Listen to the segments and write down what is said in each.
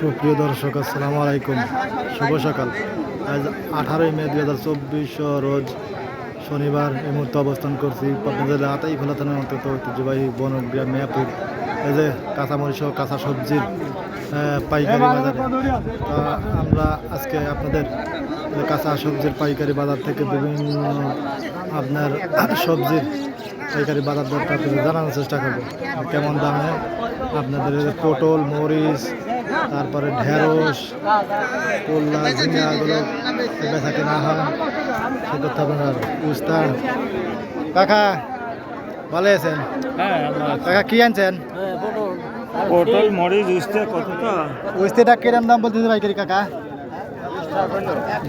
সুপ্রিয় দর্শক, আসসালামু আলাইকুম। শুভ সকাল। আজ আঠারোই মে দুই হাজার চব্বিশ রোজ শনিবার এই মুহূর্তে অবস্থান করছি পাবনা জেলা আতাই খোলা থানার অন্তত ঐতিহ্যবাহী বনগ্রাম মেয়াপুর এই যে কাঁচামরিচ কাঁচা সবজির পাইকারি বাজার। তা আমরা আজকে আপনাদের কাঁচা সবজির পাইকারি বাজার থেকে বিভিন্ন আপনার সবজির পাইকারি বাজার আপনাদের জানানোর চেষ্টা করব। কেমন দামে? আপনাদের পটল, মরিচ তারপরে ঢেঁড়স কল্লা ঝিঙ্গা এগুলো বেচা কেনা হয়। সে করতে আপনার উস্তা কাকা ভালো আছেন? হ্যাঁ কাকা কি আনছেন? পটল মরিচ উঠতে কতটা? উস্তিটা কিরম দাম বলতেছে পাইকারি কাকা?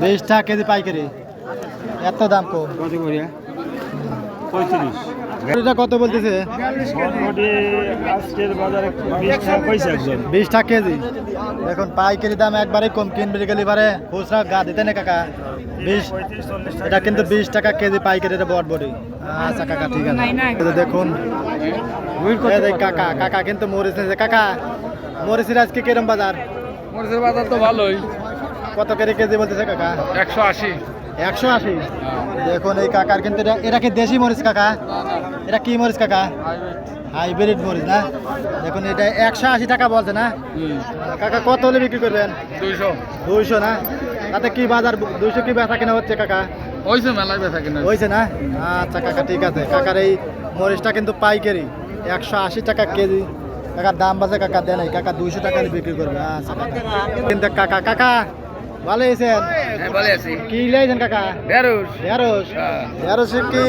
বিশ টাকা কেজি পাইকারি। এত দাম কম কত পঁয়ত্রিশ। এটা কত বলতেছে? আজকের বাজারে বিশ টাকা পয়সা একজন। বিশ টাকা কেজি। এখন পাইকারি দাম একবারে কম কিনবে গেলে এবারে খুচরা গা দিতে না কাকা? বিশ এটা কিন্তু বিশ টাকা কেজি পাইকারি এটা বট বডি। আচ্ছা কাকা ঠিক আছে। দেখুন কাকা কাকা কিন্তু মরিচ কাকা মরিচের আজকে কিরম বাজার? মরিচের বাজার তো ভালোই। কত করে কেজি বলতেছে কাকা? একশো আশি। একশো আশি। দেখুন এই কাকার কিন্তু এটা এটা কি দেশি মরিচ কাকা? এটা কি মরিচ কাকা? হাইব্রিড মরিচ না? দেখুন এটা একশো আশি টাকা বলছে না? কাকা কত হলে বিক্রি করবেন? দুইশো। দুইশো না? তাতে কি বাজার দুইশো কি বেচা কেনা হচ্ছে কাকা? ওইসব মেলায় বেচা কিনা। হয়েছে না? আচ্ছা কাকা ঠিক আছে। কাকার এই মরিচটা কিন্তু পাইকারি। একশো আশি টাকা কেজি। কাকার দাম বাজে কাকা দেয় নাই কাকা দুইশো টাকা বিক্রি করবে। আচ্ছা। কিন্তু কাকা কাকা ভালো হয়েছেন হ্যাঁ ভালো আছি। কি লাইছেন কাকা? ঢেঁড়স ঢেঁড়স। ঢেঁড়সের কি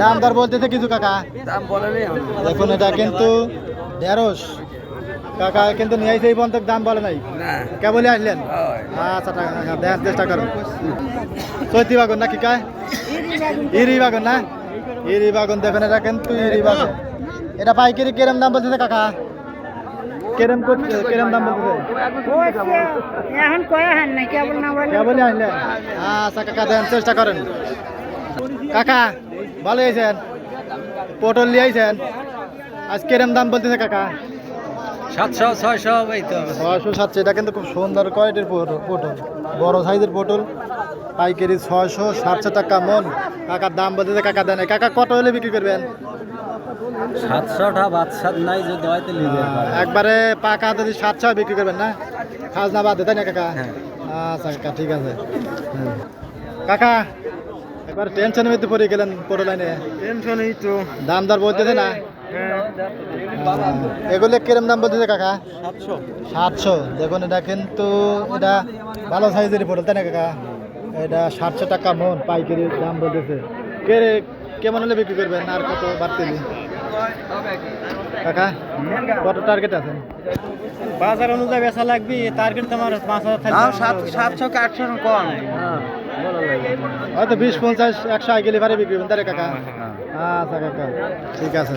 দাম দর বলতেছে কিছু কাকা? দাম বলেনি দেখুন এটা কিন্তু ঢেঁড়স কাকা কিন্তু নিয়ে আইছে এই পর্যন্ত দাম বলে নাই। না। কেবলই আসলেন? আচ্ছা টাকা দেওয়ার চেষ্টা করো চৈতি বাগন না কি কয় ইরি বাগন না? ইরি বাগন দেখুন এটা কিন্তু ইরি বাগন। এটা পাইকারি কিরম দাম বলতেছে কাকা? কিরম করছে? কিরম দাম বলতেছে এখন কয়া হান নাই? কেবল না বলে কেবল আইলে আচ্ছা কাকা দেন চেষ্টা করেন। কাকা ভালো হয়েছেন পটল লিয়াইছেন আইছেন? আজ কেরম দাম বলতেছে কাকা? সাতশো ছয়শো এই তো। ছয়শো সাতশো এটা কিন্তু খুব সুন্দর কোয়ালিটির পটল পটল। বড় সাইজের পটল। পাইকারি ছয়শো সাতশো টাকা মন। কাকার দাম বলতেছে কাকা দেন কাকা কত হলে বিক্রি করবেন? সাতশোটা বাচ্চার নাই যদি হয়তো একবারে পাকা যদি সাতশো বিক্রি করবেন না? খাজনা বাদ তাই না কাকা? হ্যাঁ। আচ্ছা কাকা ঠিক আছে। হুম। কাকা একবার টেনশনের মধ্যে পড়ে গেলেন পটল লাইনে টেনশনই তো। দাম দর বলতেছে না? এগুলো কিরম দাম বলতেছে কাকা? সাতশো। সাতশো। দেখুন এটা কিন্তু এটা ভালো সাইজের পটল তাই না কাকা? এটা সাতশো টাকা মন পাইকারি দাম বলতেছে। কে রে কেমন হলে বিক্রি করবেন? আর কত বাড়তে কাকা কত টার্গেট আছে? বাজার অনুযায়ী বেচা লাগবে টার্গেট তোমার পাঁচ হাজার সাতশো আটশো কম। হয়তো বিশ পঞ্চাশ একশো আই গেলে ভারে বিক্রি করবেন তাই রে কাকা? আচ্ছা কাকা। ঠিক আছে।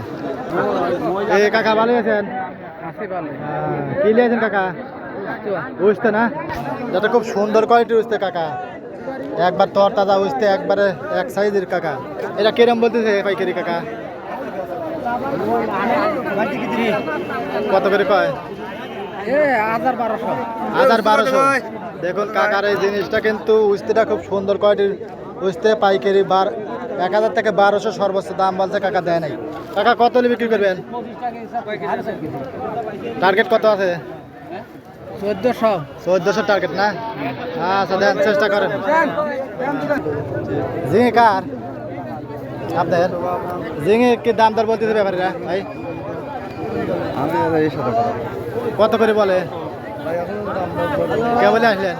এই কাকা ভালো আছেন? হ্যাঁ, কি লিয়েছেন কাকা? বুঝতে না? এটা খুব সুন্দর কোয়ালিটির বুঝতে কাকা। একবার তর তাজা বুঝতে একবারে এক সাইজের কাকা। এটা কিরম বলতেছে পাইকারি কাকা? কত করে কয়? হাজার বারোশো। হাজার বারোশো। দেখুন কাকার এই জিনিসটা কিন্তু উস্তিটা খুব সুন্দর কোয়ালিটির উস্তে পাইকারি বার এক হাজার থেকে বারোশো সর্বোচ্চ দাম বলছে কাকা দেয় নাই। কাকা কত হলে বিক্রি করবেন? টার্গেট কত আছে? চোদ্দশো। চোদ্দশো টার্গেট না? আচ্ছা দেন চেষ্টা করেন। ঝিঙে কার? আপনার ঝিঙে কি দাম দর বলতেছে ব্যাপারীরা ভাই? কত করে বলে? কে বলে আসলেন?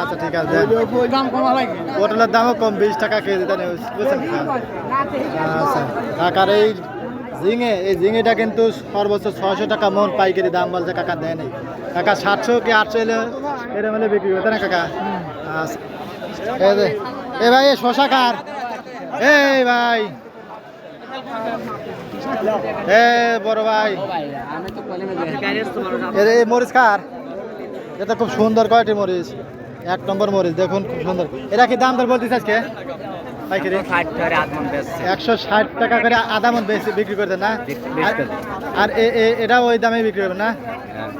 আচ্ছা ঠিক আছে পটলের দামও কম, বিশ টাকা কেজি বুঝছেন? আচ্ছা কাকার এই ঝিঙে, এই ঝিঙেটা কিন্তু সর্বোচ্চ ছয়শো টাকা মন পাইকারি দাম বলছে, কাকা দেয় নাই কাকা সাতশো কি আটশো এলে এরম হলে বিক্রি করতে না, কাকা? আচ্ছা এ ভাই, এ শশা কার? এই ভাই, এ বড় ভাই। এ মরিচ কার? এটা খুব সুন্দর কয়টি মরিচ? এক নম্বর মরিচ দেখুন খুব সুন্দর। এটা কি দাম দর বলতেছে আজকে? একশো ষাট টাকা করে আধা মন বেশি বিক্রি করতে না? আর- আর এ- এ- এটা ওই দামে বিক্রি করবে না?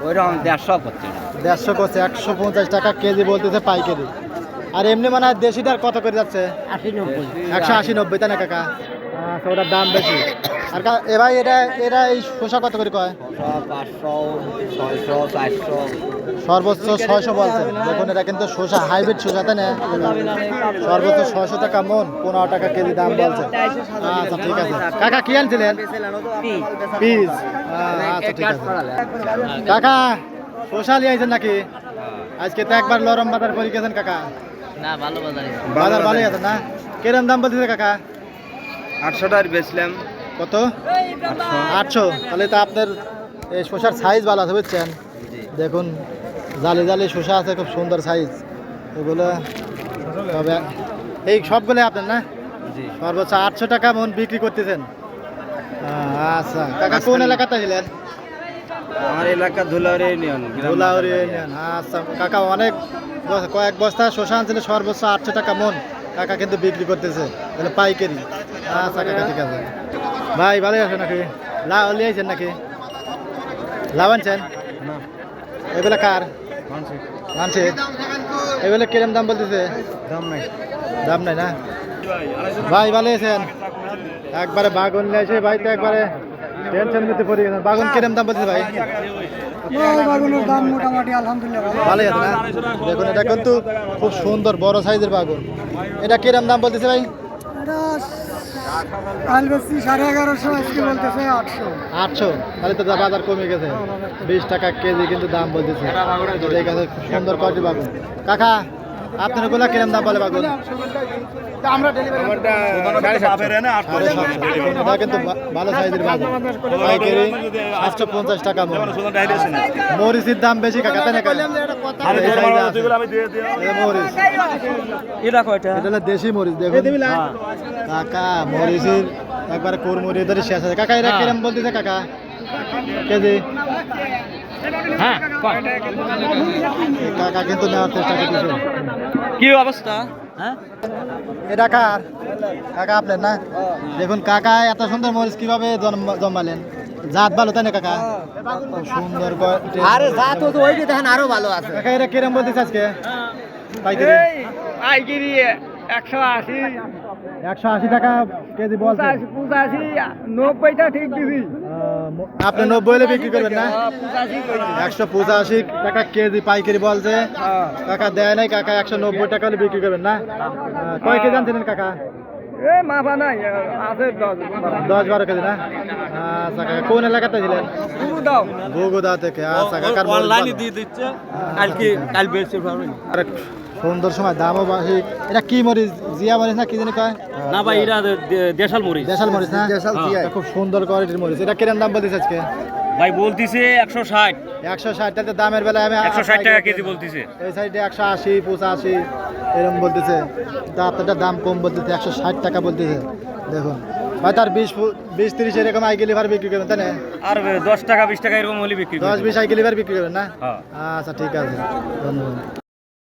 ওইরকম দেড়শো করছে। দেড়শো করছে একশো পঞ্চাশ টাকা কেজি বলতেছে পাইকারি। আর এমনি মানে দেশিটার কত করে যাচ্ছে? একশো আশি নব্বই তাই না কাকা? আচ্ছা ওটার দাম বেশি। আর এবার এটা এটা এই শসা কত করে কয়? পাঁচশো ছয়শো চারশো। সর্বোচ্চ ছয়শো বলছে। দেখুন এটা কিন্তু শসা হাইব্রিড শসা তাই না? সর্বোচ্চ ছয়শো টাকা মন পনেরো টাকা কেজি দাম বলছে। আচ্ছা ঠিক আছে। কাকা কি আনছিলেন? পিস। আচ্ছা ঠিক আছে। কাকা শসা নিয়ে আইছেন নাকি? আজকে তো একবার লরম বাজার করে গেছেন কাকা। না ভালো বাজারে বাজার ভালোই আছে না? কিরম দাম বলতেছে কাকা? আটশো টাকার বেচলাম। কত? আটশো। তাহলে তো আপনার এই শসার সাইজ ভালো আছে বুঝছেন? দেখুন জালি জালি শসা আছে খুব সুন্দর সাইজ এগুলো তবে এই সবগুলো আপনার না? জি। সর্বোচ্চ আটশো টাকা মন বিক্রি করতেছেন। আচ্ছা। কাকা কোন এলাকাতে ছিলেন আমার এলাকা ইউনিয়ন ধুলাউড়ি ইউনিয়ন। আচ্ছা কাকা অনেক কয়েক বস্তা শসা আনছিল সর্বোচ্চ আটশো টাকা মন। কাকা কিন্তু বিক্রি করতেছে তাহলে পাইকারি। আচ্ছা কাকা ঠিক আছে। ভাই ভালোই আছে নাকি? লাউ লিয়েছেন নাকি? লাউ আনছেন? এগুলো কার? মানছে। এগুলো কিরম দাম বলতেছে? দাম নাই। দাম নাই না? ভাই ভালো আছেন? একবারে বাগুন নিয়ে এসে ভাই তো একবারে টেনশন নিতে পড়ে গেছেন বাগুন কিরম দাম বলতেছে ভাই? বাগুনের দাম মোটামুটি আলহামদুলিল্লাহ ভালোই আছে না? দেখুন এটা কিন্তু খুব সুন্দর বড় সাইজের বাগুন। এটা কিরম দাম বলতেছে ভাই? এটা কাল বেশি সাড়ে এগারোশো আজকে বলতেছে আটশো। আটশো? তাহলে তো বাজার কমে গেছে। বিশ টাকা কেজি কিন্তু দাম বলতেছে। সুন্দর বাগুন। কাকা আপনার গোলা কিরম দাম বলে বাগুন? সাতশো। এটা কিন্তু ভালো সাইজের পাইকারি সাতশো পঞ্চাশ টাকা মরিচের দাম বেশি কাকা তাই না মরিচ এটা কয়টা এটা হলো দেশি মরিচ দেখুন। কাকা মরিচের একবারে কোরমুড়ি ধরে শেষ আছে। কাকা এটা কিরম বলতেছে কাকা? কেজি? হ্যাঁ কাকা কিন্তু নেওয়ার চেষ্টা করতেছে। কি অবস্থা? হ্যাঁ? এটা কার কাকা আপনার না? দেখুন কাকা এত সুন্দর মরিচ কীভাবে জন্ম- জন্মালেন? জাত ভালো তাই না কাকা? সুন্দর আরে যা তো দেখেন আরও ভালো আছে। কাকা এটা কিরম বলতেছে আজকে? পাইকারি। আইগিরি একশো আশি। একশো আশি টাকা কেজি বলছে। পঁচাশি নব্বইটা ঠিক দিবি। আপনি নব্বই হলে বিক্রি করবেন না? একশো পঁচাশি টাকা কেজি পাইকারি বলছে। কাকা দেয় নাই কাকা একশো নব্বই টাকা হলে বিক্রি করবেন না? কয় কেজি আনছিলেন কাকা? এ মাফা নাই আছে দশ বারো কেজি। না? আচ্ছা কাকা কোন এলাকাতে ছিলেন? দাও বগুদা থেকে আচ্ছা কাকার অনলাইনে দিয়ে দিচ্ছে কালকে কাল বেশি সুন্দর সময় দামও বাসি এটা কি মরিচ? জিয়া মরিচ না কি জানি কয়? না ভাই এটা দেশাল মরিচ। দেশাল মরিচ না? দেশাল জিয়া। এটা খুব সুন্দর কোয়ালিটির মরিচ। এটা কিরম দাম বলতেছে আজকে? ভাই বলতিছে একশো ষাট। একশো ষাট টাকা দামের বেলায় আমি একশো ষাট টাকা কেজি বলতিছে। এই সাইডে একশো আশি পঁচাশি এরকম বলতেছে। তা আপনারটা দাম কম বলতেছে একশো ষাট টাকা বলতেছে। দেখুন। ভাই তার বিশ বিশ তিরিশ এরকম আইকে লিভার বিক্রি করবেন তাই না? আর দশ টাকা বিশ টাকা এরকম হলে বিক্রি দশ বিশ আইকে লিভার বিক্রি করবেন না? হ্যাঁ। আচ্ছা ঠিক আছে। ধন্যবাদ।